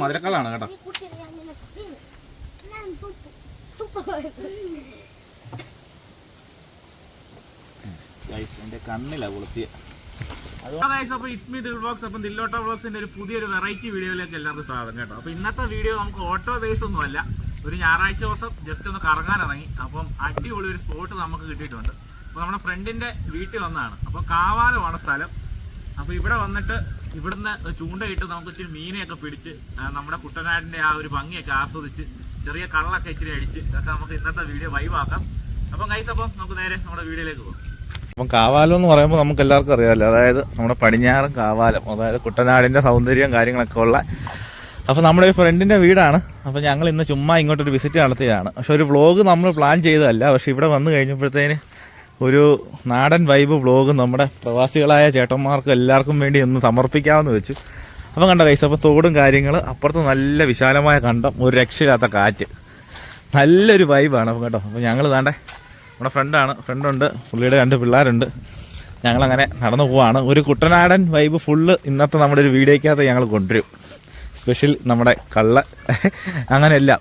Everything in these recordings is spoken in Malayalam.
മധുരക്കള്ളാണ് കേട്ടോ. എന്റെ കണ്ണിലാ കൊളുത്തിയ അപ്പോൾ ഇറ്റ്സ് മീ ദിൽ വ്ളോഗ്സ് അപ്പം ദില്ലോട്ടോ വ്ളോഗ്സിന്റെ ഒരു പുതിയൊരു വെറൈറ്റി വീഡിയോയിലേക്ക് എല്ലാവർക്കും സ്വാഗതം കേട്ടോ. അപ്പോൾ ഇന്നത്തെ വീഡിയോ നമുക്ക് ഓട്ടോ ബേസ് ഒന്നും അല്ല. ഒരു ഞായറാഴ്ച ദിവസം ജസ്റ്റ് ഒന്ന് കറങ്ങാൻ ഇറങ്ങി. അപ്പം അടിപൊളി ഒരു സ്പോട്ട് നമുക്ക് കിട്ടിയിട്ടുണ്ട്. അപ്പോൾ നമ്മുടെ ഫ്രണ്ടിന്റെ വീട്ടിൽ വന്നതാണ്. അപ്പോൾ കാവാലമാണ് സ്ഥലം. അപ്പോൾ ഇവിടെ വന്നിട്ട് ഇവിടുന്ന് ചൂണ്ടയിട്ട് നമുക്ക് ഇച്ചിരി മീനെയൊക്കെ പിടിച്ച് നമ്മുടെ കുട്ടനാടിന്റെ ആ ഒരു ഭംഗിയൊക്കെ ആസ്വദിച്ച് ചെറിയ കള്ളൊക്കെ ഇച്ചിരി അടിച്ച് ഇതൊക്കെ നമുക്ക് ഇന്നത്തെ വീഡിയോ വൈവാക്കാം അപ്പം കൈസ് അപ്പം നമുക്ക് നേരെ നമ്മുടെ വീഡിയോയിലേക്ക് പോകാം. അപ്പം കാവാലം എന്ന് പറയുമ്പോൾ നമുക്ക് എല്ലാവർക്കും അറിയാമല്ലോ. അതായത് നമ്മുടെ പടിഞ്ഞാറും കാവാലം അതായത് കുട്ടനാടിന്റെ സൗന്ദര്യം കാര്യങ്ങളൊക്കെ ഉള്ള അപ്പോൾ നമ്മുടെ ഒരു ഫ്രണ്ടിന്റെ വീടാണ്. അപ്പോൾ ഞങ്ങൾ ഇന്ന് ചുമ്മാ ഇങ്ങോട്ടൊരു വിസിറ്റ് നടത്തിയതാണ്. പക്ഷെ ഒരു വ്ളോഗ് നമ്മൾ പ്ലാൻ ചെയ്തതല്ല. പക്ഷെ ഇവിടെ വന്നു കഴിഞ്ഞപ്പോഴത്തേന് ഒരു നാടൻ വൈബ് വ്ളോഗ് നമ്മുടെ പ്രവാസികളായ ചേട്ടന്മാർക്ക് എല്ലാവർക്കും വേണ്ടി ഒന്ന് സമർപ്പിക്കാമെന്ന് വെച്ചു. അപ്പം കണ്ട കൈസ് അപ്പോൾ തോടും കാര്യങ്ങൾ അപ്പുറത്ത് നല്ല വിശാലമായ കണ്ടം ഒരു രക്ഷയില്ലാത്ത കാറ്റ്. നല്ലൊരു വൈബാണ് അപ്പം കേട്ടോ അപ്പോൾ ഞങ്ങൾ താണ്ടെ നമ്മുടെ ഫ്രണ്ടാണ് ഫ്രണ്ടുണ്ട് പുള്ളിയുടെ രണ്ട് പിള്ളേരുണ്ട്. ഞങ്ങളങ്ങനെ നടന്നു പോവാണ്. ഒരു കുട്ടനാടൻ വൈബ് ഫുള്ള് ഇന്നത്തെ നമ്മുടെ ഒരു വീഡിയോയ്ക്കകത്ത് ഞങ്ങൾ കൊണ്ടുവരും. സ്പെഷ്യൽ നമ്മുടെ കള്ള അങ്ങനെയല്ല.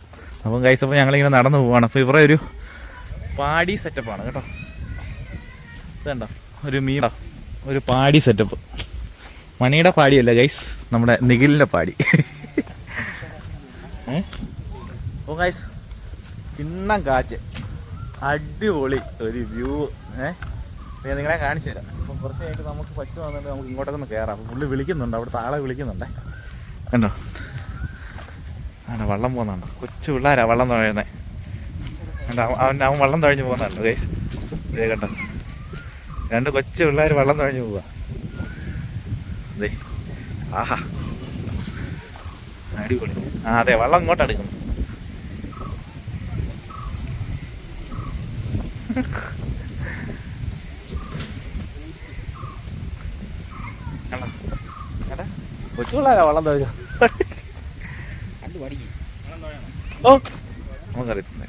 അപ്പം കൈസ് അപ്പോൾ ഞങ്ങളിങ്ങനെ നടന്നു പോവാണ്. അപ്പോൾ ഇവരുടെ ഒരു പാടി സെറ്റപ്പാണ് കേട്ടോ. ഒരു മീൻ. ഒരു പാടി സെറ്റപ്പ് മണിയുടെ പാടിയല്ല ഗൈസ് നമ്മുടെ നിഖിലിന്റെ പാടി. ഓ ഗൈസ് ഇന്നം കാച്ച്. അടിപൊളി ഒരു വ്യൂ ഏ? നിങ്ങളെ കാണിച്ചു തരാം. അപ്പം കുറച്ച് കഴിഞ്ഞിട്ട് നമുക്ക് പറ്റുവാന്നുണ്ടെങ്കിൽ നമുക്ക് ഇങ്ങോട്ടൊക്കെ കയറാം അപ്പം പുള്ളി വിളിക്കുന്നുണ്ട്. അവിടെ ആളെ വിളിക്കുന്നുണ്ടേ. കണ്ടോ? ആണോ വള്ളം പോകുന്നുണ്ടോ. കൊച്ചു പിള്ളേരാ വള്ളം തുഴയുന്നത് അവൻ അവൻ വള്ളം തുഴഞ്ഞ് പോകുന്നുണ്ട് ഗൈസ് ഇതേ കണ്ടോ? രണ്ട് കൊച്ചു പിള്ളേർ വെള്ളം തുഴഞ്ഞു പോവാ. അതെ ആഹാ. അടിപൊളി. ആ അതെ വെള്ളം ഇങ്ങോട്ട് എടുക്കുന്നു? കൊച്ചു പിള്ളേരാ വള്ളം തുഴഞ്ഞു. ഓ നമുക്കറിയത്തില്ല.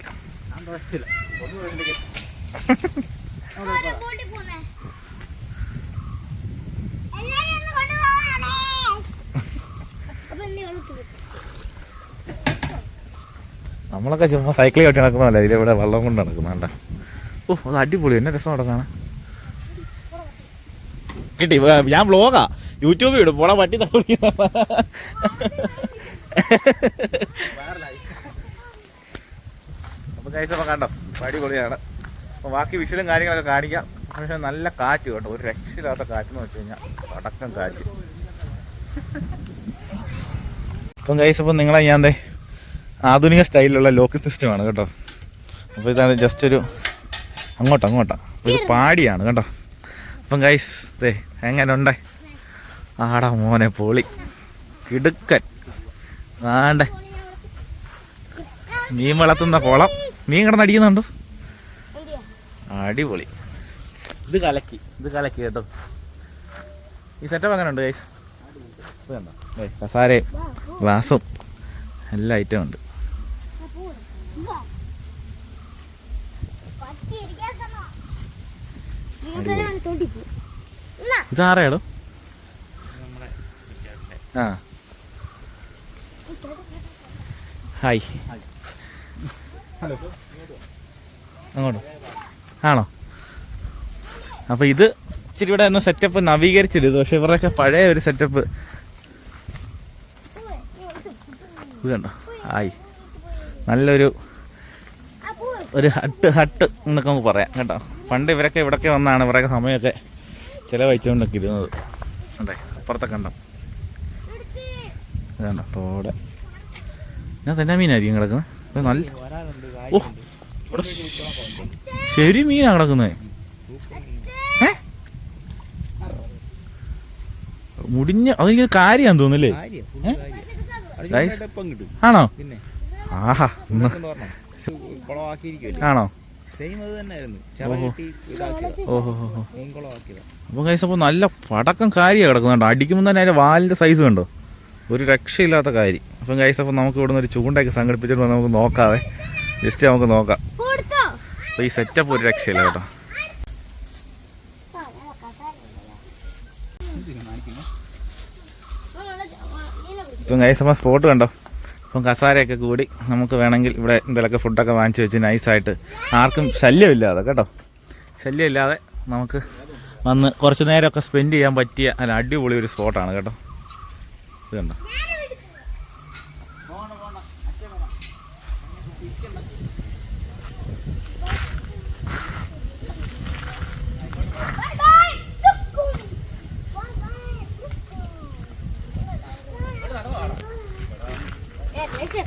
നമ്മളൊക്കെ ചുമ്മാ സൈക്കിൾ കെട്ടി നടക്കുന്നതല്ല ഇതിലിവിടെ വെള്ളം കൊണ്ട് നടക്കുന്നുണ്ട ഓ അത് അടിപൊളി. എന്നെ രസം നടക്കാണ് കിട്ടി. ഞാൻ വ്ലോഗാ യൂട്യൂബിൽ ഇടും. പോടാ പട്ടി തപ്പി അപ്പൊ കഴിച്ചപ്പോ കണ്ടോ? അടിപൊളിയാണ്. അപ്പൊ ബാക്കി വിഷലും കാര്യങ്ങളൊക്കെ കാണിക്കാം. പക്ഷെ നല്ല കാറ്റ് കേട്ടോ. ഒരു രക്ഷയില്ലാത്ത കാറ്റെന്ന് വെച്ച് കഴിഞ്ഞാൽ അടക്കം കാറ്റ്. അപ്പം കഴിച്ചപ്പോൾ നിങ്ങളെ ഞാൻ ആധുനിക സ്റ്റൈലിലുള്ള ലോക്ക് സിസ്റ്റമാണ് കേട്ടോ. അപ്പോൾ ഇതാണ് ജസ്റ്റ് ഒരു അങ്ങോട്ടോ അങ്ങോട്ടോ. ഒരു പാടിയാണ് കേട്ടോ. അപ്പം ഗൈസ് ദേ എങ്ങനെ ഉണ്ടേ ആടാ മോനെ പൊളി. കിടുക്കൻ. ആണ്ടേ. മീൻ വളർത്തുന്ന കുളം. മീൻ കിടന്നടിക്കുന്നുണ്ടോ അടിപൊളി. ഇത് കലക്കി ഇത് കലക്കി കേട്ടോ. ഈ സെറ്റപ്പ് അങ്ങനെ ഉണ്ട് ഗൈസ് വേണ്ട കസാരയും ഗ്ലാസും എല്ലാ ഐറ്റവും ഉണ്ട്. ഇതാറേടോ ആ. ഹായ്. അങ്ങോട്ടോ. ആണോ? അപ്പൊ ഇത് ഇച്ചിരി ഇവിടെ ഒന്ന് സെറ്റപ്പ് നവീകരിച്ചില്ല പക്ഷെ ഇവരുടെയൊക്കെ പഴയ ഒരു സെറ്റപ്പ് ഇത് കണ്ടോ ആയി. നല്ലൊരു ഒരു ഹട്ട് ഹട്ട് എന്നൊക്കെ നമുക്ക് പറയാം കേട്ടോ. പണ്ട് ഇവരൊക്കെ ഇവിടൊക്കെ വന്നാണ് ഇവരൊക്കെ സമയമൊക്കെ ചിലവഴിച്ചുകൊണ്ടൊക്കെ ഇരുന്നത്. അതെ അപ്പുറത്തെ കണ്ടം ഇതാണ്ടോ തോടെ. ഞാൻ തന്നെ മീനായിരിക്കും കിടക്കുന്നത് നല്ല ഓ ഇവിടെ ശരി മീനാണ് കിടക്കുന്നത് ഏ? മുടിഞ്ഞ അതെനിക്ക് കാര്യമാന്ന് തോന്നുന്നല്ലേ? ആണോ? പിന്നെ ആഹാ ആണോ? അപ്പൊ കൈസ് അപ്പോൾ നല്ല പടക്കം കാര്യ കിടക്കുന്നുണ്ട് അടിക്കുമ്പോൾ തന്നെ അതിന്റെ വാലിന്റെ സൈസ് കണ്ടോ? ഒരു രക്ഷയില്ലാത്ത കാര്യം. അപ്പം കൈസ് അപ്പോൾ നമുക്ക് ഇവിടെ നിന്ന് ഒരു ചൂണ്ടയൊക്കെ സംഘടിപ്പിച്ചിട്ട് നമുക്ക് നോക്കാവേ. ജസ്റ്റ് നമുക്ക് നോക്കാം. അപ്പോൾ ഈ സെറ്റപ്പ് ഒരു രക്ഷയില്ല കേട്ടോ. ഇപ്പം ഗൈസ് അപ്പം സ്പോട്ട് കണ്ടോ? ഇപ്പം കസാരയൊക്കെ കൂടി നമുക്ക് വേണമെങ്കിൽ ഇവിടെ എന്തെങ്കിലുമൊക്കെ ഫുഡൊക്കെ വാങ്ങിച്ചു വെച്ച് നൈസായിട്ട് ആർക്കും ശല്യമില്ലാതെ കേട്ടോ. ശല്യമില്ലാതെ നമുക്ക് വന്ന് കുറച്ച് നേരമൊക്കെ സ്പെൻഡ് ചെയ്യാൻ പറ്റിയ അല്ല അടിപൊളി ഒരു സ്പോട്ടാണ് കേട്ടോ. ഇത് കണ്ടോ Bye bye. Tukkum. Bye bye. ഏ, രക്ഷപ്പെട്ടു. അത് ഞാൻ അടുത്ത് വന്നു. ഗൈസ്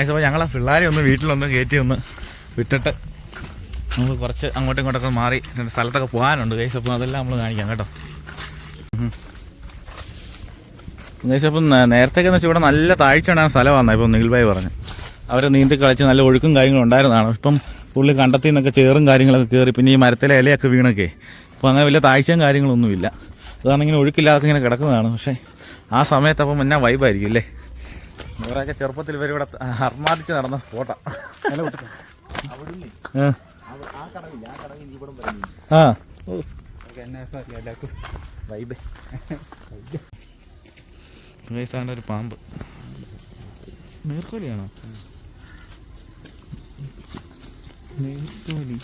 അപ്പോൾ ഞങ്ങൾ പിള്ളേരെ ഒന്ന് വീട്ടിലൊന്ന് കയറ്റി ഒന്ന് വിട്ടിട്ട് നമുക്ക് കുറച്ച് അങ്ങോട്ടും ഇങ്ങോട്ടൊക്കെ മാറി സ്ഥലത്തൊക്കെ പോകാനുണ്ട്. ഗൈസ് അപ്പോൾ അതെല്ലാം നമ്മൾ കാണിക്കാം കേട്ടോ. ഗൈസ് അപ്പം നേരത്തേക്ക് എന്ന് വെച്ചാൽ ഇവിടെ നല്ല താഴ്ച ഉണ്ടാകുന്ന സ്ഥലമാണ് ഇപ്പം നിഖിൽഭായി പറഞ്ഞു അവർ നീന്തി കളിച്ച് നല്ല ഒഴുക്കും കാര്യങ്ങളും ഉണ്ടായിരുന്നതാണ്. ഇപ്പം പുള്ളി കണ്ടത്തിൽ നിന്നൊക്കെ ചേറും കാര്യങ്ങളൊക്കെ കയറി പിന്നെ ഈ മരത്തിലെ ഇലയൊക്കെ വീണൊക്കെ. അപ്പോൾ അങ്ങനെ വലിയ താഴ്ചയും കാര്യങ്ങളൊന്നുമില്ല. അതാണ് ഇങ്ങനെ ഒഴുക്കില്ലാതെ ഇങ്ങനെ കിടക്കുന്നതാണ്. പക്ഷേ ആ സമയത്ത് അപ്പം എന്നാ വൈബായിരിക്കും അല്ലേ? ഇവരൊക്കെ ചെറുപ്പത്തിൽ ഇവർ ഇവിടെ അർമാദിച്ച് നടന്ന സ്പോട്ടാണ് ആ. വൈബ് വയസ്സാണ്ട് ഒരു പാമ്പ്. നീർക്കോലിയാണോ? നീർക്കോലി.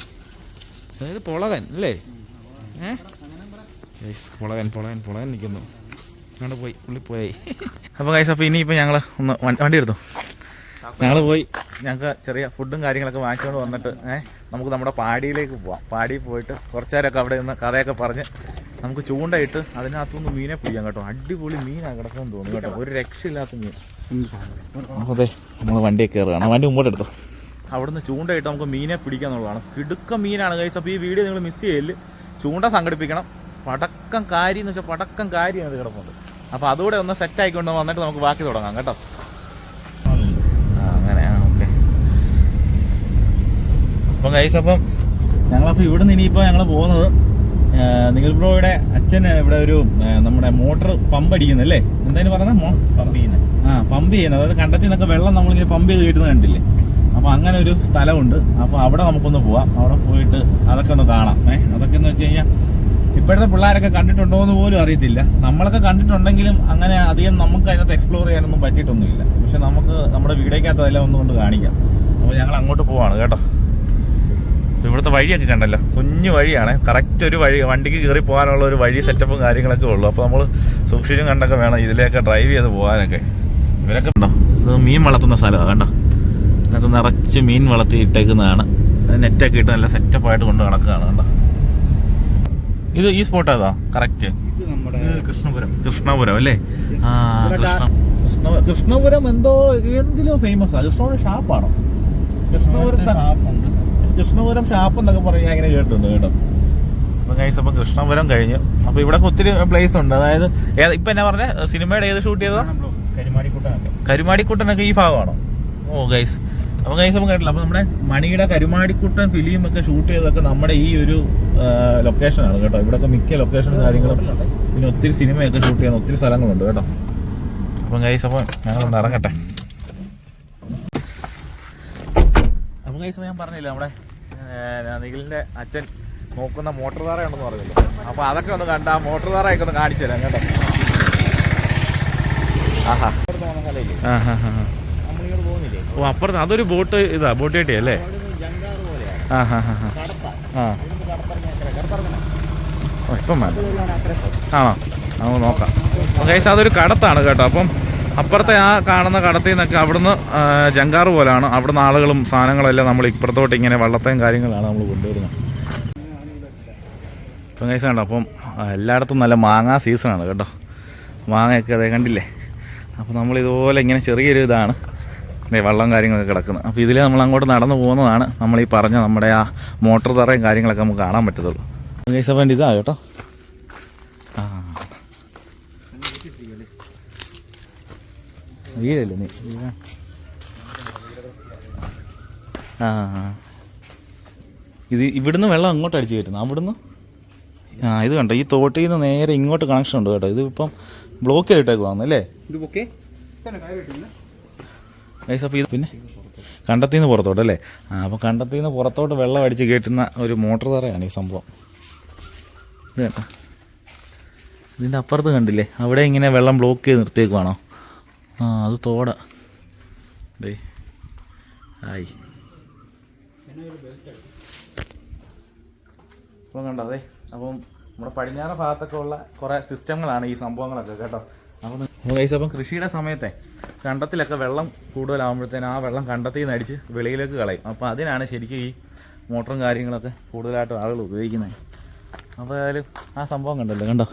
അതായത് പൊളകൻ അല്ലേ? ഏ? ഗൈസ്, പൊളകൻ പുളകൻ പുളകൻ നിൽക്കുന്നു അങ്ങോട്ട് പോയി പുള്ളി പോയി. അപ്പോൾ കൈസ് അപ്പോൾ ഇനിയിപ്പോൾ ഞങ്ങൾ ഒന്ന് വണ്ടി എടുത്തു? ഞങ്ങൾ പോയി. ഞങ്ങൾക്ക് ചെറിയ ഫുഡും കാര്യങ്ങളൊക്കെ വാങ്ങിച്ചുകൊണ്ട് വന്നിട്ട് ഏഹ് നമുക്ക് നമ്മുടെ പാടിയിലേക്ക് പോവാം. പാടിയിൽ പോയിട്ട് കുറച്ചേരൊക്കെ അവിടെ നിന്ന് കഥയൊക്കെ പറഞ്ഞ് നമുക്ക് ചൂണ്ടയിട്ട് അതിനകത്തുനിന്ന് മീനെ പിടിക്കാം കേട്ടോ. അടിപൊളി മീനാണ് കിടക്കാൻ തോന്നുന്നു കേട്ടോ. ഒരു രക്ഷയില്ലാത്ത മീൻ. അതെ നമ്മൾ വണ്ടി കയറുകയാണ്. വണ്ടി മുമ്പോട്ട് എടുത്തു. അവിടുന്ന് ചൂണ്ടയിട്ട് നമുക്ക് മീനെ പിടിക്കാന്നുള്ളതാണ്. കിടുക്ക മീനാണ് കൈസ് അപ്പോൾ ഈ വീഡിയോ നിങ്ങൾ മിസ് ചെയ്യൽ. ചൂണ്ട സംഘടിപ്പിക്കണം. പടക്കം കാരി എന്ന് വെച്ചാൽ പടക്കം കാരിയാണ് ഇത് കിടപ്പുണ്ട്. അപ്പോൾ അതുകൂടെ ഒന്ന് സെറ്റ് ആയിക്കൊണ്ട് വന്നിട്ട് നമുക്ക് ബാക്കി തുടങ്ങാം കേട്ടോ. അങ്ങനെ ഓക്കെ അപ്പം കൈസ് അപ്പം ഞങ്ങളപ്പോൾ ഇവിടുന്ന് ഇനിയിപ്പോൾ ഞങ്ങൾ പോകുന്നത് നിഖിൽ ബ്രോയുടെ അച്ഛൻ ഇവിടെ ഒരു നമ്മുടെ മോട്ടർ പമ്പ് അടിക്കുന്നല്ലേ എന്തായാലും പറഞ്ഞ മോ പമ്പ് ചെയ്യുന്നത് ആ പമ്പ് ചെയ്യുന്നത് അതായത് കണ്ടത്തിൽ നിന്നൊക്കെ വെള്ളം നമ്മളിങ്ങനെ പമ്പ് ചെയ്ത് കിട്ടുന്നത് കണ്ടില്ലേ? അപ്പോൾ അങ്ങനെ ഒരു സ്ഥലമുണ്ട്. അപ്പോൾ അവിടെ നമുക്കൊന്ന് പോവാം. അവിടെ പോയിട്ട് അതൊക്കെ ഒന്ന് കാണാം. ഏഹ് അതൊക്കെ എന്ന് വെച്ച് കഴിഞ്ഞാൽ ഇപ്പോഴത്തെ പിള്ളേരൊക്കെ കണ്ടിട്ടുണ്ടോ എന്ന് പോലും അറിയത്തില്ല. നമ്മളൊക്കെ കണ്ടിട്ടുണ്ടെങ്കിലും അങ്ങനെ അധികം നമുക്ക് അതിനകത്ത് എക്സ്പ്ലോർ ചെയ്യാനൊന്നും പറ്റിയിട്ടൊന്നുമില്ല. പക്ഷെ നമുക്ക് നമ്മുടെ വീടേക്കകത്ത് അതെല്ലാം ഒന്നുകൊണ്ട് കാണിക്കാം. അപ്പോൾ ഞങ്ങൾ അങ്ങോട്ട് പോവാണ് കേട്ടോ. ഇവിടുത്തെ വഴിയൊക്കെ കണ്ടല്ലോ. കുഞ്ഞു വഴിയാണ്. കറക്റ്റ് ഒരു വഴി വണ്ടിക്ക് കയറി പോകാനുള്ള ഒരു വഴി സെറ്റപ്പും കാര്യങ്ങളൊക്കെ ഉള്ളൂ. അപ്പോൾ നമ്മൾ സൂക്ഷിച്ചും കണ്ടൊക്കെ വേണം ഇതിലേക്ക് ഡ്രൈവ് ചെയ്ത് പോകാനൊക്കെ. ഇവരൊക്കെ ഉണ്ടോ ഇത് മീൻ വളർത്തുന്ന സ്ഥലമാണ് കണ്ടോ? അതിനകത്ത് നിറച്ച് മീൻ വളർത്തി ഇട്ടേക്കുന്നതാണ് നെറ്റൊക്കെ ഇട്ട് നല്ല സെറ്റപ്പായിട്ട് കൊണ്ട് നടക്കുകയാണ് കണ്ടോ? ഇത് ഈ സ്പോട്ട് ഏതാ? കറക്റ്റ് കൃഷ്ണപുരം. കൃഷ്ണപുരം അല്ലേ? ആ കൃഷ്ണ കൃഷ്ണ കൃഷ്ണപുരം എന്തോ എന്തിലോ ഫേമസ് ആ. കൃഷ്ണപുരം ഷാപ്പാണോ കൃഷ്ണപുരത്തെ കൃഷ്ണപുരം ഷാപ്പ് എന്നൊക്കെ പറഞ്ഞ് ഞാൻ ഇങ്ങനെ കേട്ടിട്ടുണ്ട് കേട്ടോ. അപ്പം കഴിച്ച് അപ്പം കൃഷ്ണപുരം കഴിഞ്ഞു. അപ്പോൾ ഇവിടെ ഒത്തിരി പ്ലേസ് ഉണ്ട്. അതായത് ഇപ്പൊ എന്നാ പറഞ്ഞ? സിനിമയുടെ ഏത് ഷൂട്ട് ചെയ്തോ കരുമാടിക്കുട്ടനൊക്കെ ഈ ഭാഗമാണോ? ഓ ഗൈസ് അപ്പോൾ കൈസ് കേട്ടില്ല. അപ്പോൾ നമ്മുടെ മണിയുടെ കരുമാടിക്കുട്ടൻ ഫിലിം ഒക്കെ ഷൂട്ട് ചെയ്തതൊക്കെ നമ്മുടെ ഈ ഒരു ലൊക്കേഷനാണ് കേട്ടോ. ഇവിടെയൊക്കെ മിക്ക ലൊക്കേഷനും കാര്യങ്ങളും പിന്നെ ഒത്തിരി സിനിമയൊക്കെ ഷൂട്ട് ചെയ്യാൻ ഒത്തിരി സ്ഥലങ്ങളുണ്ട് കേട്ടോ. അപ്പം കൈസ് അപ്പോൾ ഞങ്ങളൊന്ന് ഇറങ്ങട്ടെ. അപ്പം കൈസ് ഞാൻ പറഞ്ഞില്ല നമ്മുടെ ഏ, നിഖിലിന്റെ അച്ഛൻ നോക്കുന്ന മോട്ടോർ താറ ഉണ്ടെന്ന് പറഞ്ഞില്ല? അപ്പോൾ അതൊക്കെ ഒന്ന് കണ്ട ആ മോട്ടോർ താറയൊക്കെ ഒന്ന് കാണിച്ചു തരാം കേട്ടോ. ആഹാ. ആഹാ. പോകുന്ന സ്ഥലമില്ലേ ആ ഹാ ഹാ നമ്മളിങ്ങോട്ട് പോകുന്നില്ലേ ഓ അപ്പുറത്ത് അതൊരു ബോട്ട് ഇതാ ബോട്ട് കെട്ടി അല്ലേ? ആ ഹാ ഹാ ആ. ഓ ഇപ്പം ആണോ? നമുക്ക് നോക്കാം. കേസ് അതൊരു കടത്താണ് കേട്ടോ. അപ്പം അപ്പുറത്തെ ആ കാണുന്ന കടത്തിൽ നിന്നൊക്കെ അവിടുന്ന് ജങ്കാറ് പോലാണ്. അവിടുന്ന് ആളുകളും സാധനങ്ങളെല്ലാം നമ്മൾ ഇപ്പുറത്തോട്ട് ഇങ്ങനെ വള്ളത്തെയും കാര്യങ്ങളാണ് നമ്മൾ കൊണ്ടുവരുന്നത്. ഇപ്പം കേസ് കണ്ടോ? അപ്പം എല്ലായിടത്തും നല്ല മാങ്ങാ സീസണാണ് കേട്ടോ. മാങ്ങയൊക്കെ അതേ കണ്ടില്ലേ? അപ്പോൾ നമ്മൾ ഇതുപോലെ ഇങ്ങനെ ചെറിയൊരു ഇതാണ്. വള്ളം കാര്യങ്ങളൊക്കെ കിടക്കുന്നത് അപ്പോൾ ഇതിൽ നമ്മൾ അങ്ങോട്ട് നടന്നു പോകുന്നതാണ് നമ്മൾ ഈ പറഞ്ഞ നമ്മുടെ ആ മോട്ടോർ തറയും കാര്യങ്ങളൊക്കെ നമുക്ക് കാണാൻ പറ്റത്തുള്ളൂ. ഗൈസ് അപ്പം ഇതാ കേട്ടോ. ആ. വീഴല്ലേ നീ. ആ ആ. ഇത് ഇവിടുന്ന് വെള്ളം അങ്ങോട്ട് അടിച്ച് കയറ്റുന്നു? അവിടുന്ന്? ആ ഇത് കണ്ടോ? ഈ തോട്ടിൽ നിന്ന് നേരെ ഇങ്ങോട്ട് കണക്ഷൻ ഉണ്ട് കേട്ടോ. ഇത് ഇപ്പം ബ്ലോക്ക് ചെയ്തിട്ടേക്ക് വന്നല്ലേ ഇത് ഗൈസ് അപ്പോൾ പിന്നെ? കണ്ടത്തിൽ നിന്ന് പുറത്തോട്ട് അല്ലേ? ആ അപ്പോൾ കണ്ടത്തിൽ നിന്ന് പുറത്തോട്ട് വെള്ളം അടിച്ച് കയറ്റുന്ന ഒരു മോട്ടർ തറയാണ് ഈ സംഭവം. ഇത് കേട്ടോ ഇതിന്റെ അപ്പുറത്ത് കണ്ടില്ലേ? അവിടെ ഇങ്ങനെ വെള്ളം ബ്ലോക്ക് ചെയ്ത് നിർത്തിയേക്കുവാണോ? ആ അത് തോട. ആയി. ഇപ്പം കണ്ടോ? അതെ അപ്പം നമ്മുടെ പടിഞ്ഞാറ് ഭാഗത്തൊക്കെ ഉള്ള കുറേ സിസ്റ്റങ്ങളാണ് ഈ സംഭവങ്ങളൊക്കെ കേട്ടോ. അപ്പം ഗൈസ് അപ്പം കൃഷിയുടെ സമയത്തെ കണ്ടത്തിലൊക്കെ വെള്ളം കൂടുതലാകുമ്പോഴത്തേന് ആ വെള്ളം കണ്ടത്തിൽ നിന്ന് അടിച്ച് വെളിയിലേക്ക് കളയും. അപ്പോൾ അതിനാണ് ശരിക്കും ഈ മോട്ടറും കാര്യങ്ങളൊക്കെ കൂടുതലായിട്ടും ആളുകൾ ഉപയോഗിക്കുന്നത്. അപ്പോൾ ഏതായാലും ആ സംഭവം കണ്ടല്ലോ കണ്ടോ?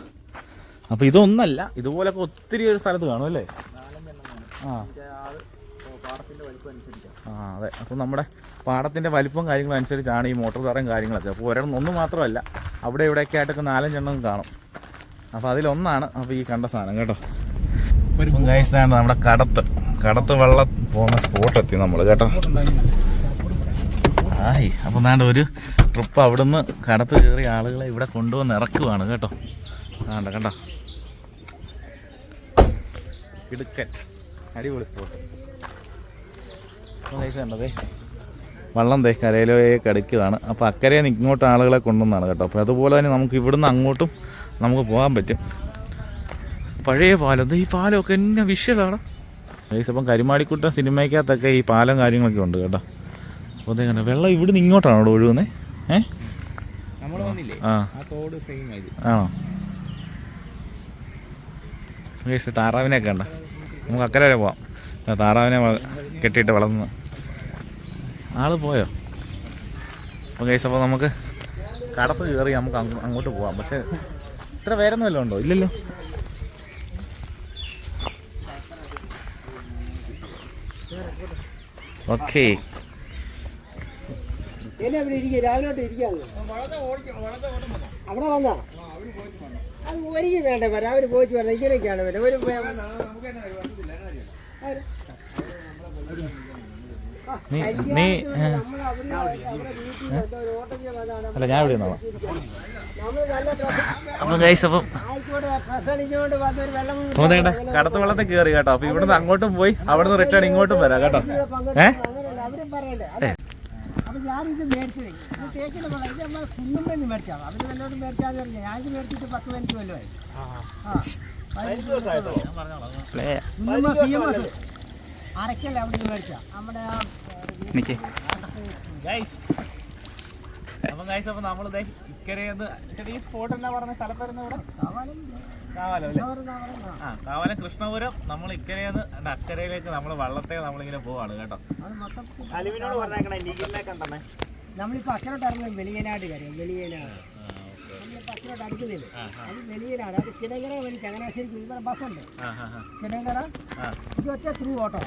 അപ്പോൾ ഇതൊന്നല്ല ഇതുപോലൊക്കെ ഒത്തിരി ഒരു സ്ഥലത്ത് കാണും അല്ലേ? ആ. ആ അതെ. അപ്പോൾ നമ്മുടെ പാടത്തിന്റെ വലിപ്പം കാര്യങ്ങളും അനുസരിച്ചാണ് ഈ മോട്ടോർ തറയും കാര്യങ്ങളൊക്കെ. അപ്പോൾ ഒരെണ്ണം ഒന്ന് മാത്രമല്ല അവിടെ ഇവിടെയൊക്കെ ആയിട്ടൊക്കെ നാലഞ്ചെണ്ണം കാണും. അപ്പോൾ അതിലൊന്നാണ് അപ്പോൾ ഈ കണ്ട സാധനം കേട്ടോ? കഴിച്ചതാണ് നമ്മുടെ കടത്ത്. കടത്ത് വെള്ളം പോകുന്ന സ്പോട്ട് എത്തി നമ്മൾ കേട്ടോ. ആയി. അപ്പം നാണ്ട് ഒരു ട്രിപ്പ് അവിടുന്ന് കടത്ത് കയറിയ ആളുകളെ ഇവിടെ കൊണ്ടുവന്ന് ഇറക്കുവാണ് കേട്ടോ. ആണ്ട കണ്ടോ? ഇടുക്കൻ. അടിപൊളി സ്പോട്ട് കണ്ടതേ. വള്ളം തേ കരയിലേക്ക് കിടക്കുകയാണ് അപ്പോൾ അക്കരെ ഇങ്ങോട്ട് ആളുകളെ കൊണ്ടുവന്നാണ് കേട്ടോ. അപ്പോൾ അതുപോലെ തന്നെ നമുക്ക് ഇവിടുന്ന് അങ്ങോട്ടും നമുക്ക് പോകാൻ പറ്റും. പഴയ പാലം എന്താ ഈ പാലമൊക്കെ എന്നെ വിഷ്വലാണ്. ഗൈസ് അപ്പം കരിമാടിക്കുട്ട സിനിമയ്ക്കകത്തൊക്കെ ഈ പാലം കാര്യങ്ങളൊക്കെ ഉണ്ട് കേട്ടോ. അപ്പോൾ അതേ കണ്ടോ വെള്ളം ഇവിടുന്ന് ഇങ്ങോട്ടാണ് ഇവിടെ ഒഴുകുന്നത് ഏ? നമ്മൾ വന്നില്ലേ? ആ. ആണോ? ഗൈസ് താറാവിനെയൊക്കെ ഉണ്ടോ നമുക്ക് അക്കരെ വരെ പോവാം. താറാവിനെ കെട്ടിയിട്ട് വളർന്ന്. ആൾ പോയോ? അപ്പോൾ കേസ് അപ്പോൾ നമുക്ക് കടത്ത് കയറി നമുക്ക് അങ്ങോട്ട് പോവാം. പക്ഷേ ഇത്ര പേരൊന്നും വല്ലതും ഉണ്ടോ? ഇല്ലല്ലോ. ഓക്കേ. അവിടെ ഇരിക്കുക രാവിലോട്ട് ഇരിക്കാന്ന്. അവിടെ വന്നാ? അത് ഒരിക്കലും വേണ്ട വരാം അവർ പോയിട്ട് വരണം ഇങ്ങനെയൊക്കെയാണ് വേണ്ടത് ഒരു നീ നീ. അല്ല ഞാൻ ഇവിടെ അപ്പം ഗൈസ് അപ്പം തോന്നേണ്ട കടത്ത് വെള്ളത്തിൽ കയറി കേട്ടോ. അപ്പൊ ഇവിടുന്ന് അങ്ങോട്ടും പോയി അവിടുന്ന് റിട്ടേൺ ഇങ്ങോട്ടും വരാം കേട്ടോ. ഏ? ഞാനിത് മേടിച്ചു ഇത് തേക്കിന് ഇത് നമ്മൾ കുന്നുമ്പെന്ന് മേടിച്ചാണ്. അവർ വല്ലോട് മേടിച്ചാന്ന് പറഞ്ഞാൽ ഞാനിത് മേടിച്ചിട്ട് പത്ത് പതിനഞ്ച് കൊല്ലമായി. ആ. കുന്നുമ്മ സി അപ്പൊ ഗൈസ് അപ്പൊ നമ്മൾ ഇക്കരയെന്ന് ഈ സ്പോട്ട് എന്നാ പറഞ്ഞ സ്ഥലം വരുന്ന ഇവിടെ? കാവാലം. അല്ലേ? ആ. കാവാലം കൃഷ്ണപുരം. നമ്മൾ ഇക്കരയെന്ന് അക്കരയിലേക്ക് നമ്മൾ വള്ളത്തെ നമ്മളിങ്ങനെ പോവാണ് കേട്ടോ. അലുവിനോട് പറഞ്ഞേക്കണേ നമ്മളിപ്പോ അക്കരോട്ട് ഇറങ്ങും വെളിയനാട് കാര്യം വെളിയനാട്. അക്കരോട്ട് അടുക്കുന്നില്ല അത് ത്രൂ ഓട്ടോ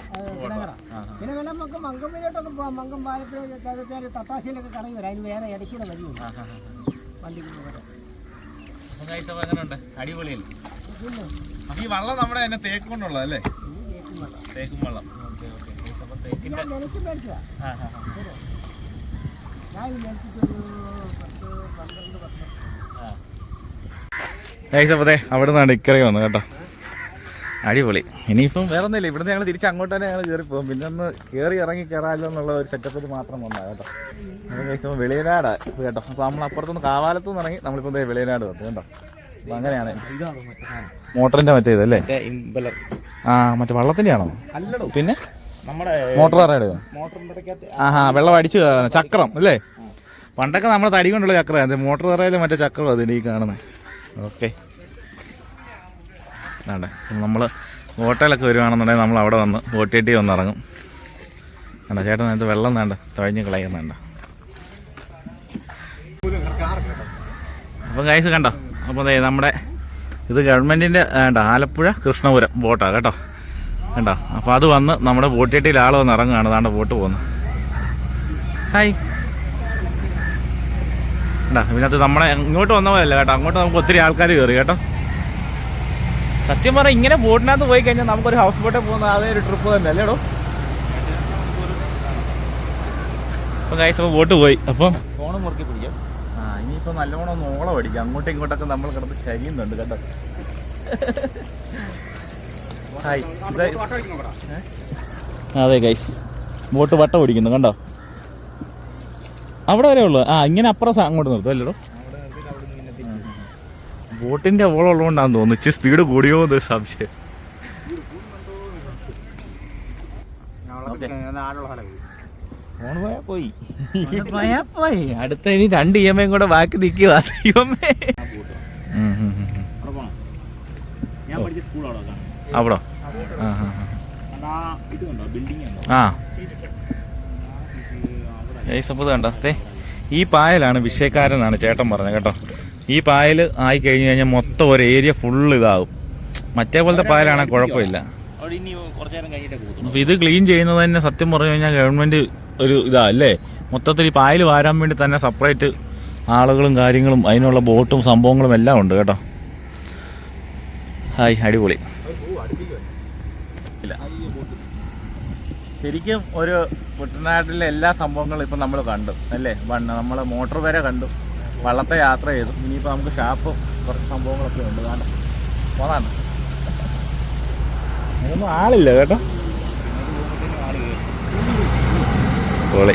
കറങ്ങി വരാം വേറെ ഈ വള്ളം നമ്മുടെ തന്നെ തേക്ക് കൊണ്ടുള്ള അല്ലേ തേക്കും വള്ളം തേക്കിന്റെ ഞാൻ പത്ത് പന്ത്രണ്ട് വർഷം ഗൈസ് അപ്പോൾ അവിടെ നിന്നാണ് ഇക്കറി വന്നത് കേട്ടോ. അടിപൊളി. ഇനിയിപ്പം വേറെ ഒന്നുമില്ല ഇവിടുന്ന് ഞങ്ങൾ തിരിച്ച് അങ്ങോട്ട് തന്നെ ഞങ്ങൾ കയറി പോകും. പിന്നെ ഒന്ന് കയറി ഇറങ്ങി കയറാമല്ലോ എന്നുള്ള ഒരു സെറ്റപ്പിൽ മാത്രം വന്നാൽ കേട്ടോ. അപ്പോൾ വെളിയനാട് കേട്ടോ. അപ്പോൾ നമ്മൾ അപ്പുറത്തുനിന്ന് കാവാലത്ത് നിന്ന് ഇറങ്ങി നമ്മളിപ്പോൾ വെളിയനാട് വന്നു കേട്ടോ. അപ്പോൾ അങ്ങനെയാണ്. മോട്ടറിന്റെ മറ്റേ ഇതല്ലേ ആ മറ്റേ വള്ളത്തിന്റെ ആണോ പിന്നെ? മോട്ടർ ഇടയ്ക്കകത്ത് ആഹാ വെള്ളം അടിച്ച് ചക്രം അല്ലേ? പണ്ടൊക്കെ നമ്മൾ തടി കൊണ്ടുള്ള ചക്രമാണ് മോട്ടോർ തറയിലെ മറ്റേ ചക്രം അതിന് ഈ കാണുന്നത് ഓക്കെ. അതെ നമ്മൾ ഹോട്ടലൊക്കെ വരുവാണെന്നുണ്ടെങ്കിൽ നമ്മൾ അവിടെ വന്ന് ഓട്ടിയേറ്റി വന്ന് ഇറങ്ങും. വേണ്ട ചേട്ടൻ അതിനകത്ത് വെള്ളം വേണ്ട. തഴഞ്ഞ് കളയുന്നുണ്ട അപ്പം കൈസ് കണ്ടോ? അപ്പം അതെ നമ്മുടെ ഇത് ഗവൺമെന്റിന്റെ വേണ്ട ആലപ്പുഴ കൃഷ്ണപുരം ബോട്ടാണ് കേട്ടോ. കണ്ടോ? അപ്പോൾ അത് വന്ന് നമ്മുടെ ബോട്ടിയേറ്റിയിൽ ആൾ വന്ന് ഇറങ്ങുകയാണ്. അതാണ്ട് ബോട്ട് പോകുന്നത് ഹായ് ഉണ്ടാ ഇതിനകത്ത് നമ്മളെ ഇങ്ങോട്ട് വന്ന പോലെയല്ല കേട്ടോ. അങ്ങോട്ട് നമുക്ക് ഒത്തിരി ആൾക്കാർ കയറി കേട്ടോ. സത്യം പറഞ്ഞാൽ ഇങ്ങനെ ബോട്ടിനകത്ത് പോയി കഴിഞ്ഞാൽ നമുക്കൊരു ഹൗസ് ബോട്ടിൽ പോകുന്ന അതേ ഒരു ട്രിപ്പ് തന്നെ അല്ലേടോ അപ്പം കാഴ്ച അപ്പോൾ ബോട്ട് പോയി. അപ്പം ഫോണ് മുറുക്കി പിടിക്കാം. ആ ഇനിയിപ്പോൾ നല്ലോണം ഒന്ന് ഓളം അടിക്കാം. അങ്ങോട്ടും ഇങ്ങോട്ടൊക്കെ നമ്മൾ കിടന്ന് ചരിയുന്നുണ്ട് കേട്ടോ. ഹായ്? അതെ ഗൈസ് ബോട്ട് വട്ടം ഓടിക്കുന്നു കണ്ടോ? അവിടെ വരെ ഉള്ളു. ആ ഇങ്ങനെ അപ്പുറം അങ്ങോട്ട് നിർത്തും അല്ലേടോ. ബോട്ടിന്റെ ഓളം ഉള്ളതുകൊണ്ടാന്ന് തോന്നുന്നു. ഇച്ചിരി സ്പീഡ് കൂടിയോ എന്നൊരു സംശയം. പോയാ അടുത്ത ഇനി രണ്ട് ഇ എം ഐ കൂടെ ബാക്കി നിൽക്കുക കാണാം അവിടോ? ആ. ആ കണ്ട? ദേ ഈ പായലാണ് വിഷയക്കാരനാണ് ചേട്ടൻ പറഞ്ഞത് കേട്ടോ. ഈ പായൽ ആയി കഴിഞ്ഞ് കഴിഞ്ഞാൽ മൊത്തം ഒരു ഏരിയ ഫുള്ള് ഇതാകും മറ്റേ പോലത്തെ പായലാണെങ്കിൽ കുഴപ്പമില്ല. അപ്പോൾ ഇത് ക്ലീൻ ചെയ്യുന്നത് തന്നെ സത്യം പറഞ്ഞു കഴിഞ്ഞാൽ ഗവൺമെന്റ് ഒരു ഇതാ അല്ലേ മൊത്തത്തിൽ ഈ പായൽ വാരാൻ വേണ്ടി തന്നെ സെപ്പറേറ്റ് ആളുകളും കാര്യങ്ങളും അതിനുള്ള ബോട്ടും സംഭവങ്ങളും എല്ലാം ഉണ്ട് കേട്ടോ. ഹായ് അടിപൊളി. ഇല്ല ശരിക്കും ഒരു കുട്ടനാട്ടിലെ എല്ലാ സംഭവങ്ങളും ഇപ്പം നമ്മൾ കണ്ടു അല്ലേ? നമ്മൾ മോട്ടോർ വരെ കണ്ടു. വള്ളത്തെ യാത്ര ചെയ്തു. ഇനിയിപ്പോൾ നമുക്ക് ഷാപ്പും കുറച്ച് സംഭവങ്ങളൊക്കെ ഉണ്ട്. കാണാം പോകാണ് അതൊന്നും ആളില്ല കേട്ടോ. പൊളി.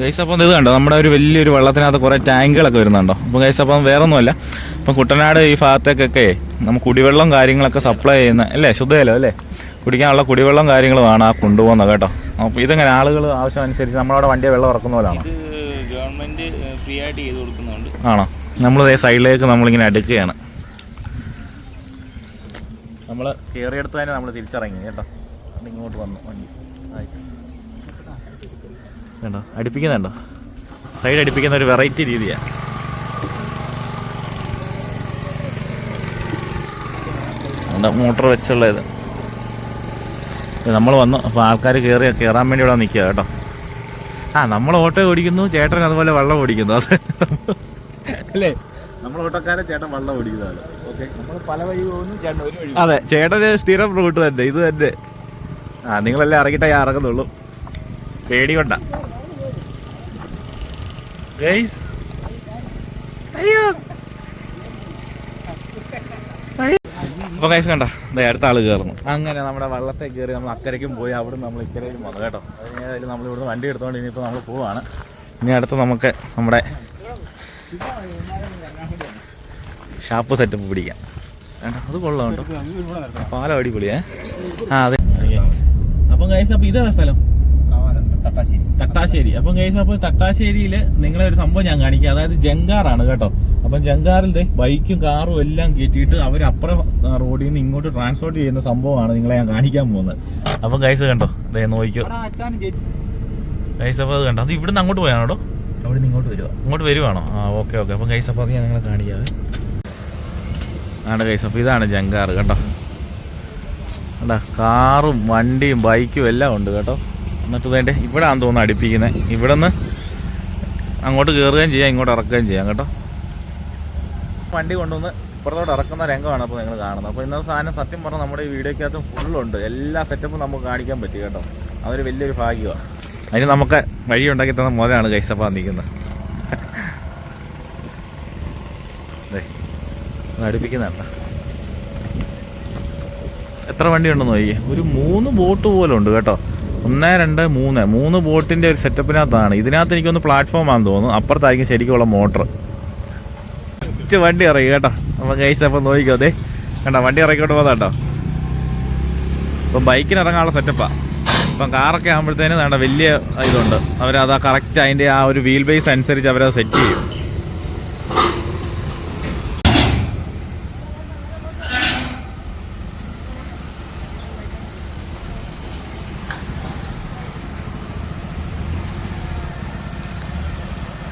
ഗൈസ് അപ്പം ഇത് കണ്ടോ? നമ്മുടെ ഒരു വലിയൊരു വെള്ളത്തിനകത്ത് കുറേ ടാങ്കുകളൊക്കെ വരുന്നുണ്ടോ? അപ്പോൾ ഗൈസ് അപ്പം വേറെ ഒന്നുമല്ല ഇപ്പം കുട്ടനാട് ഈ ഭാഗത്തേക്കൊക്കെ നമുക്ക് കുടിവെള്ളം കാര്യങ്ങളൊക്കെ സപ്ലൈ ചെയ്യുന്ന അല്ലേ? ശുദ്ധജലം അല്ലേ? കുടിക്കാനുള്ള കുടിവെള്ളം കാര്യങ്ങളുമാണ് ആ കൊണ്ടുപോകുന്നത് കേട്ടോ. അപ്പോൾ ഇതെങ്ങനെ ആളുകൾ ആവശ്യം അനുസരിച്ച് നമ്മളവിടെ വണ്ടിയെ വെള്ളം ഇറക്കുന്ന പോലാണ്? ഗവൺമെന്റ് ഫ്രീ ആയിട്ട് ചെയ്ത് കൊടുക്കുന്നുണ്ട്. ആണോ? നമ്മൾ സൈഡിലേക്ക് നമ്മളിങ്ങനെ അടുക്കുകയാണ്. നമ്മൾ കയറിയെടുത്ത് തന്നെ നമ്മൾ തിരിച്ചിറങ്ങി കേട്ടോ. ഇങ്ങോട്ട് വന്നു വണ്ടി. കേട്ടോ കണ്ടോ? അടുപ്പിക്കുന്നുണ്ടോ? സൈഡ് അടുപ്പിക്കുന്ന ഒരു വെറൈറ്റി രീതിയാണ് മോട്ടർ വെച്ചുള്ള ഇത്? നമ്മൾ വന്നു അപ്പോൾ ആൾക്കാർ കയറി കയറാൻ വേണ്ടി ഇവിടെ നിൽക്കുക കേട്ടോ. ആ നമ്മൾ ഓട്ടോ ഓടിക്കുന്നു ചേട്ടൻ അതുപോലെ വെള്ളം ഓടിക്കുന്നു അത്. അല്ലേ? നമ്മൾ ഓട്ടോക്കാരെ ചേട്ടൻ വെള്ളം ഓടിക്കുന്നതാണ് ഓക്കെ. നമ്മൾ പല വഴി പോകുന്നു ചേട്ടൻ ഒരു വഴി അതെ ചേട്ടന് സ്ഥിരം റൂട്ട് തന്നെ ഇത് തന്നെ. ആ നിങ്ങളെല്ലാം ഇറങ്ങിയിട്ടേ ഞാൻ ഇറങ്ങുന്നുള്ളൂ. പേടി കൊണ്ട. അയ്യോ അപ്പൊ കൈസ് കണ്ട ദേ അടുത്ത ആൾ കയറുന്നു അങ്ങനെ നമ്മുടെ വള്ളത്തെ കയറി നമ്മൾ അക്കരയ്ക്കും പോയി അവിടെ നമ്മൾ ഇക്കരയിലും വന്നു കേട്ടോ. അതിന് നമ്മൾ ഇവിടുന്ന് വണ്ടി എടുത്തോണ്ട് ഇനിയിപ്പോൾ നമ്മൾ പോവാണ്. ഇനി അടുത്ത് നമുക്ക് നമ്മുടെ ഷാപ്പ് സെറ്റപ്പ് പിടിക്കാം. അത് കൊള്ളാം കേട്ടോ. പാലം അടിപൊളിയേ ആ അതെ. അപ്പം കൈസ് അപ്പൊ ഇതാ സ്ഥലം. തട്ടാശ്ശേരി. തട്ടാശ്ശേരി. അപ്പം കൈസ് അപ്പോൾ തട്ടാശ്ശേരിയിൽ നിങ്ങളെ ഒരു സംഭവം ഞാൻ കാണിക്കാം. അതായത് ജങ്കാറാണ് കേട്ടോ. അപ്പം ജങ്കാറിൽ ബൈക്കും കാറും എല്ലാം കയറ്റിയിട്ട് അവർ അപ്പുറം റോഡിൽ നിന്ന് ഇങ്ങോട്ട് ട്രാൻസ്പോർട്ട് ചെയ്യുന്ന സംഭവമാണ് നിങ്ങളെ ഞാൻ കാണിക്കാൻ പോകുന്നത്. അപ്പം കൈസ് കണ്ടോ? ദേ നോക്കിയോ കൈസ് അപ്പോൾ അത് കണ്ടോ? അത് ഇവിടുന്ന് അങ്ങോട്ട് പോയാണോ അവിടെ നിന്ന് ഇങ്ങോട്ട് വരുവാ. ഇങ്ങോട്ട് വരുവാണോ? ആ ഓക്കെ ഓക്കെ അപ്പം കൈസ് അപ്പോൾ അത് ഞാൻ നിങ്ങളെ കാണിക്കാതെ ആണ് കൈസ് അപ്പോൾ ഇതാണ് ജങ്കാറ് കേട്ടോ കണ്ടാ? കാറും വണ്ടിയും ബൈക്കും എല്ലാം ഉണ്ട് കേട്ടോ. എന്നിട്ട് വേണ്ടേ ഇവിടെ ആണെന്ന് തോന്നുന്നു അടുപ്പിക്കുന്നത് ഇവിടെ നിന്ന് അങ്ങോട്ട് കയറുകയും ചെയ്യാം ഇങ്ങോട്ട് ഇറക്കുകയും ചെയ്യാം കേട്ടോ. വണ്ടി കൊണ്ടുവന്ന് ഇപ്പുറത്തോട്ട് ഇറക്കുന്ന രംഗമാണ് അപ്പോൾ നിങ്ങൾ കാണുന്നത്. അപ്പോൾ ഇന്നത്തെ സാധനം സത്യം പറഞ്ഞാൽ നമ്മുടെ ഈ വീഡിയോക്കകത്ത് ഫുള്ളുണ്ട് എല്ലാ സെറ്റപ്പും നമുക്ക് കാണിക്കാൻ പറ്റി കേട്ടോ. അതൊരു വലിയൊരു ഭാഗ്യമാണ്. അതിന് നമുക്ക് വഴി ഉണ്ടാക്കി തന്ന മുതലാണ് കൈസപ്പ നിൽക്കുന്നത് അടുപ്പിക്കുന്നതാണ് എത്ര വണ്ടി ഉണ്ടെന്ന് നോക്കി ഒരു മൂന്ന് ബോട്ട് പോലെ ഉണ്ട് കേട്ടോ. ഒന്ന് രണ്ട് മൂന്ന്. മൂന്ന് ബോട്ടിന്റെ ഒരു സെറ്റപ്പിനകത്താണ് ഇതിനകത്ത് എനിക്കൊന്ന് പ്ലാറ്റ്ഫോം ആണെന്ന് തോന്നുന്നു. അപ്പുറത്തായിരിക്കും ശരിക്കുള്ള മോട്ടർ. ഫസ്റ്റ് വണ്ടി ഇറങ്ങി കേട്ടോ. അപ്പൊ കൈസ് അപ്പം നോക്കിക്കോ അതെ കണ്ടോ വണ്ടി ഇറക്കിക്കൊണ്ട് പോകുന്ന കേട്ടോ. ഇപ്പം ബൈക്കിന് ഇറങ്ങാനുള്ള സെറ്റപ്പാ ഇപ്പം കാറൊക്കെ ആകുമ്പോഴത്തേനും വേണ്ട വലിയ ഇതുണ്ട്. അവരത് കറക്റ്റ് അതിന്റെ ആ ഒരു വീൽ ബേസ് അനുസരിച്ച് അവരത് സെറ്റ് ചെയ്യും